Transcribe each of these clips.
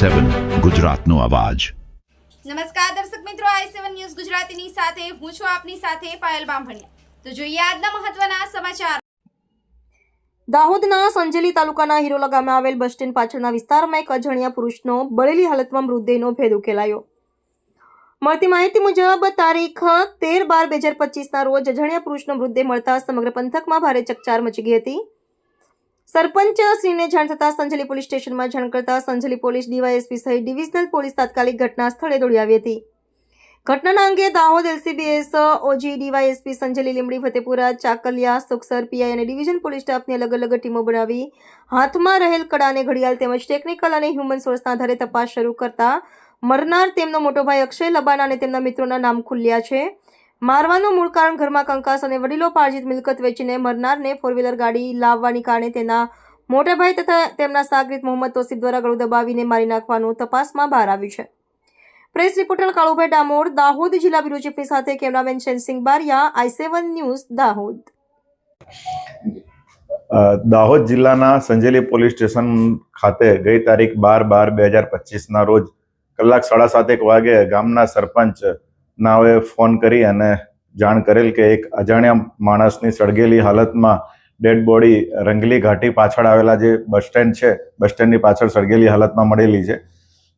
સેવન ગુજરાતનો અવાજ. નમસ્કાર દર્શક મિત્રો આઈ સેવન ન્યૂઝ ગુજરાતીની સાથે હું છું આપની સાથે પાયલ બામભણિયા. તો જોઈએ આજના મહત્વના સમાચાર. દાહોદના સંજેલી તાલુકાના હિરોલા ગામે આવેલ બસ સ્ટેન્ડ પાછળના વિસ્તારમાં એક અજાણ્યા પુરુષનો બળેલી હાલતમાં મૃતદેહનો ભેદ ઉકેલાયો. મળતી માહિતી મુજબ તારીખ તેર બાર બે હજાર પચીસના રોજ અજાણ્યા પુરુષનો મૃતદેહ મળતા સમગ્ર પંથકમાં ભારે ચકચાર મચી ગઈ હતી. સરપંચ શ્રીને જાણ થતાં સંજલી પોલીસ સ્ટેશનમાં જાણ કરતા સંજલી પોલીસ ડીવાયએસપી સહિત ડિવિઝનલ પોલીસ તાત્કાલિક ઘટના સ્થળે દોડી આવી હતી. ઘટનાના અંગે Dahod LCBS OG DYSP Sanjeli Limdi, Fatepura, Chakaliya, Sukhsar, PI અને ડિવિઝન પોલીસ સ્ટાફની અલગ અલગ ટીમો બનાવી હાથમાં રહેલ કડા ઘડિયાળ તેમજ ટેકનિકલ અને હ્યુમન સોર્સના આધારે તપાસ શરૂ કરતા મરનાર તેમનો મોટો ભાઈ અક્ષય લબાના અને તેમના મિત્રોના નામ ખુલ્યા છે. મારવાનું મૂળ કારણ ઘરમાં કંકાસ અને વડીલો પાર્જિત મિલકત વેચીને મરનારને ફોર વ્હીલર ગાડી લાવવાની કારણે તેના મોટા ભાઈ તથા તેમના સાગરીત મોહમ્મદ તોસીફ દ્વારા ગળું દબાવીને મારી નાખવાનું તપાસમાં બહાર આવ્યું છે. પ્રેસ રિપોર્ટર કાળુભાઈ ડામોર, દાહોદ જિલ્લા બ્યુરો ચીફની સાથે cameraman Shensinh Baria, I seven news, Dahod. Dahod જિલ્લાના સંજેલી પોલીસ સ્ટેશન ખાતે ગઈ તારીખ બાર બાર બે હજાર પચીસના રોજ કલાક સાડા સાતેક વાગે ગામના સરપંચ નાઓએ ફોન કરી અને જાણ કરેલ કે એક અજાણ્યા માણસની સળગેલી હાલતમાં ડેડ બોડી રંગલી ઘાટી પાછળ આવેલા જે બસ સ્ટેન્ડ છે, બસ સ્ટેન્ડની પાછળ સળગેલી હાલતમાં મળેલી છે,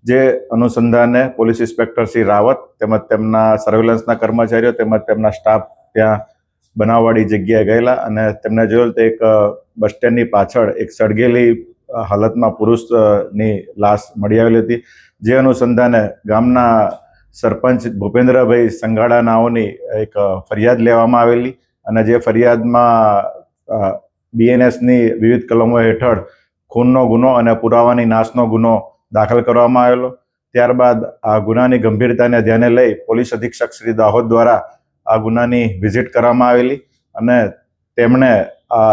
જે અનુસંધાને પોલીસ ઇન્સ્પેક્ટર શ્રી રાવત તેમજ તેમના સર્વેલન્સના કર્મચારીઓ તેમજ તેમના સ્ટાફ ત્યાં બનાવવાળી જગ્યાએ ગયેલા અને તેમને જોયેલ તો એક બસ સ્ટેન્ડની પાછળ એક સળગેલી હાલતમાં પુરુષની લાશ મળી આવેલી હતી, જે અનુસંધાને ગામના સરપંચ ભૂપેન્દ્રભાઈ સંઘાડા નાઓની એક ફરિયાદ લેવામાં આવેલી અને જે ફરિયાદમાં બીએનએસની વિવિધ કલમો હેઠળ ખૂનનો ગુનો અને પુરાવાની નાશનો ગુનો દાખલ કરવામાં આવેલો. ત્યારબાદ આ ગુનાની ગંભીરતાને ધ્યાને લઈ પોલીસ અધિક્ષક શ્રી દાહોદ દ્વારા આ ગુનાની વિઝિટ કરવામાં આવેલી અને તેમણે આ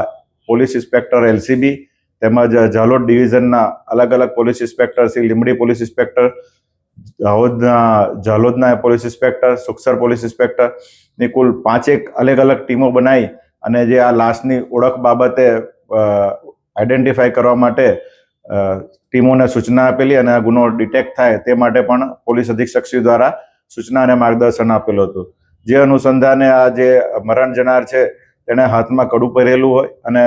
પોલીસ ઇન્સ્પેક્ટર એલસીબી તેમજ ઝાલોદ ડિવિઝનના અલગ અલગ police inspector Shri Limdi police inspector દાહોદના ઝાલોદના પોલીસ ઇન્સ્પેક્ટર, સુખસર પોલીસ ઇન્સ્પેક્ટરની કુલ પાંચેક અલગ અલગ ટીમો બનાવી અને જે આ લાશની ઓળખ બાબતે આઈડેન્ટિફાઈ કરવા માટે ટીમોને સૂચના આપેલી અને આ ગુનો ડિટેક્ટ થાય તે માટે પણ પોલીસ અધિક્ષકશ્રી દ્વારા સૂચના અને માર્ગદર્શન આપેલું હતું. જે અનુસંધાને આ જે મરણ જનાર છે, તેણે હાથમાં કડું પહેરેલું હોય અને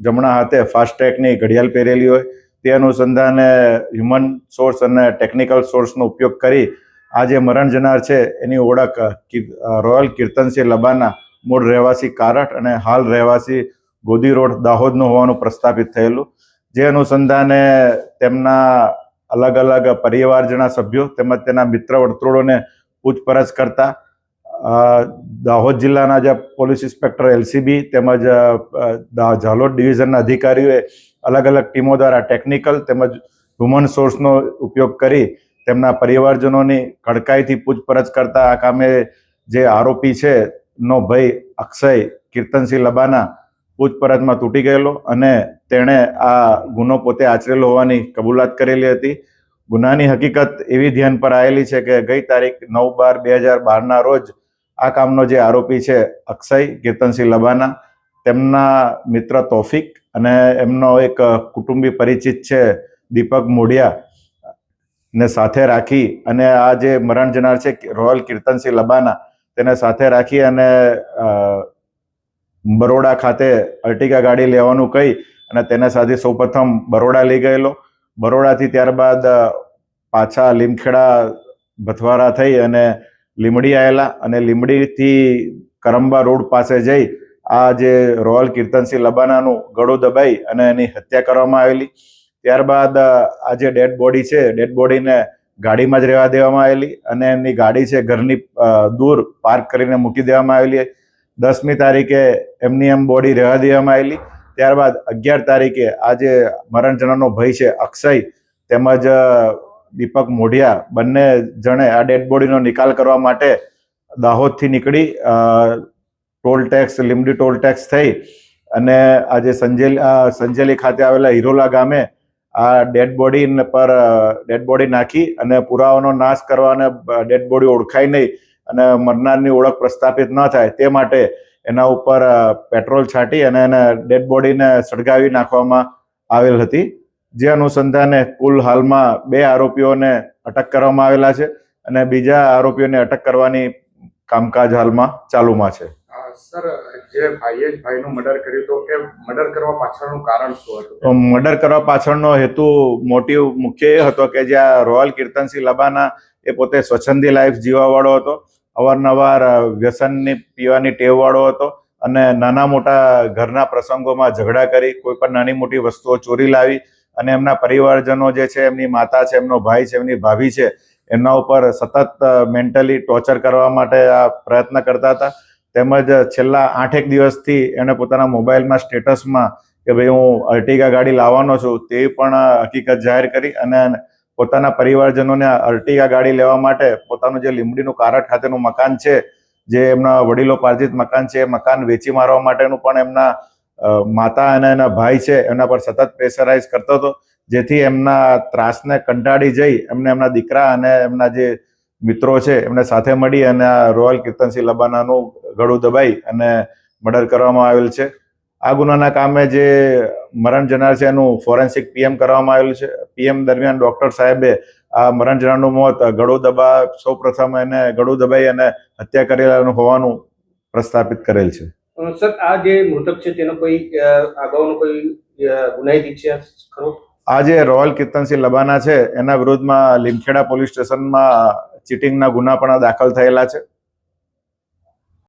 જમણા હાથે ફાસ્ટ્રેકની ઘડિયાળ પહેરેલી હોય તે અનુસંધાને હ્યુમન સોર્સ અને ટેકનિકલ સોર્સનો ઉપયોગ કરી આ જે મરણ જનાર છે, એની ઓળખ રોયલ કીર્તનસિંહ લબાના મૂળ રહેવાસી કારટ અને હાલ રહેવાસી ગોદી રોડ દાહોદનું હોવાનું પ્રસ્થાપિત થયેલું. જે અનુસંધાને તેમના અલગ અલગ પરિવારજના સભ્યો તેમજ તેના મિત્ર વર્તુળોને પૂછપરછ કરતા દાહોદ જિલ્લાના જે પોલીસ ઇન્સ્પેક્ટર એલસીબી તેમજ ઝાલોદ ડિવિઝનના અધિકારીઓએ અલગ અલગ ટીમો દ્વારા ટેકનિકલ તેમજ હ્યુમન સોર્સનો ઉપયોગ કરી તેમના પરિવારજનોની કડકાઈથી પૂછપરછ કરતા આ કામે જે આરોપી છે, નો ભાઈ અક્ષય, કીર્તનસિંહ લબાના પૂછપરછમાં તૂટી ગયેલો અને તેણે આ ગુનો પોતે આચરેલો હોવાની કબૂલાત કરેલી હતી. ગુનાની હકીકત એવી ધ્યાન પર આવેલી છે કે ગઈ તારીખ નવ બાર બે હજાર બારના રોજ આ કામનો જે આરોપી છે, અક્ષય કીર્તનસિંહ લબાના, તેમના મિત્ર તોફિક અને એમનો એક કુટુંબી પરિચિત છે, દીપક મોડિયા ને સાથે રાખી અને આ જે મરણ જનાર છે રોયલ કીર્તનસિંહ લબાના, તેને સાથે રાખી અને બરોડા ખાતે અર્ટિગા ગાડી લેવાનું કહી અને તેને સાથે સૌપ્રથમ બરોડા લઈ ગયેલો. બરોડાથી ત્યારબાદ પાછા લીમખેડા, ભથવારા થઈ અને લીમડી આવેલા અને લીમડીથી કરંબા રોડ પાસે જઈ આ જે રોયલ કીર્તનસિંહ લબાનાનું ગળું દબાઈ અને એની હત્યા કરવામાં આવેલી. ત્યારબાદ આ જે ડેડ બોડી છે, ડેડ બોડીને ગાડીમાં જ રહેવા દેવામાં આવેલી અને એમની ગાડી છે ઘરની દૂર પાર્ક કરીને મૂકી દેવામાં આવેલી. દસમી તારીખે એમની એમ બોડી રહેવા દેવામાં આવેલી. ત્યારબાદ અગિયાર તારીખે આ જે મરણ જનારનો ભય છે, અક્ષય તેમજ દીપક મોઢિયા બંને જણે આ ડેડ બોડીનો નિકાલ કરવા માટે દાહોદથી નીકળી toll tax Limdi toll tax થઈ અને આ જે સંજેલી સંજેલી ખાતે આવેલા હિરોલા ગામે આ ડેડ બોડી પર ડેડ બોડી નાખી અને પુરાવાનો નાશ કરવા અને ડેડ બોડી ઓળખાય નહીં અને મરનારની ઓળખ પ્રસ્થાપિત ન થાય તે માટે એના ઉપર પેટ્રોલ છાંટી અને એને ડેડ બોડીને સળગાવી નાખવામાં આવેલ હતી. જે અનુસંધાને કુલ હાલમાં બે આરોપીઓને અટક કરવામાં આવેલા છે અને બીજા આરોપીઓને અટક કરવાની કામકાજ હાલમાં ચાલુમાં છે. સર, જે ભાઈએ ભાઈનું મર્ડર કર્યું તો એ મર્ડર કરવા પાછળનું કારણ શું હતું? મર્ડર કરવા પાછળનો હેતુ મોટિવ મુખ્ય એ હતો કે જ્યાં રોયલ કીર્તનસિંહ લબાના એ પોતે સ્વચ્છંદી લાઈફ જીવાવાળો હતો. અવારનવાર વ્યસનની પીવાની ટેવવાળો હતો અને નાના મોટા ઘરના પ્રસંગોમાં ઝઘડા કરી, કોઈ પણ નાની મોટી વસ્તુઓ ચોરી લાવી અને એમના પરિવારજનો જે છે, એમની માતા છે, એમનો ભાઈ છે, એમની ભાભી છે, એમના ઉપર સતત મેન્ટલી ટોર્ચર કરવા માટે આ પ્રયત્ન કરતા હતા. તેમજ છેલ્લા આઠેક દિવસથી એણે પોતાના મોબાઈલમાં સ્ટેટસમાં કે ભાઈ હું અર્ટિગા ગાડી લાવવાનો છું તે પણ હકીકત જાહેર કરી અને પોતાના પરિવારજનોને અર્ટિગા ગાડી લેવા માટે પોતાનું જે લીંબડીનું કારટ ખાતેનું મકાન છે, જે એમના વડીલો પાર્જિત મકાન છે, એ મકાન વેચી મારવા માટેનું પણ એમના માતા અને એના ભાઈ છે એમના પર સતત પ્રેશરાઇઝ કરતો હતો, જેથી એમના ત્રાસને કંટાળી જઈ એમને એમના દીકરા અને એમના જે મિત્રો છે એમને સાથે મળી અને આ રોયલ કીર્તનસિંહ લબાનાનું ગળું દબાઈ અને મર્ડર કરવામાં આવેલ છે. આ ગુનાના કામે જે મરણ જનાર છે એનું ફોરેન્સિક પીએમ કરવામાં આવેલું છે. પીએમ દરમિયાન ડોક્ટર સાહેબે આ મરણ જનારનું મોત ગળું દબા સૌ પ્રથમ એને ગળું દબાઈ અને હત્યા કરેલાનું હોવાનું પ્રસ્થાપિત કરેલ છે. સર આ જે મૃતક છે તેનો કોઈ અગાઉનો કોઈ ગુનાહિત ઇતિહાસ ખરો? આ જે રોયલ કીર્તનસિંહ લબાના છે એના વિરુદ્ધમાં લીમખેડા પોલીસ સ્ટેશનમાં ચીટિંગના ગુના પણ દાખલ થયેલા છે.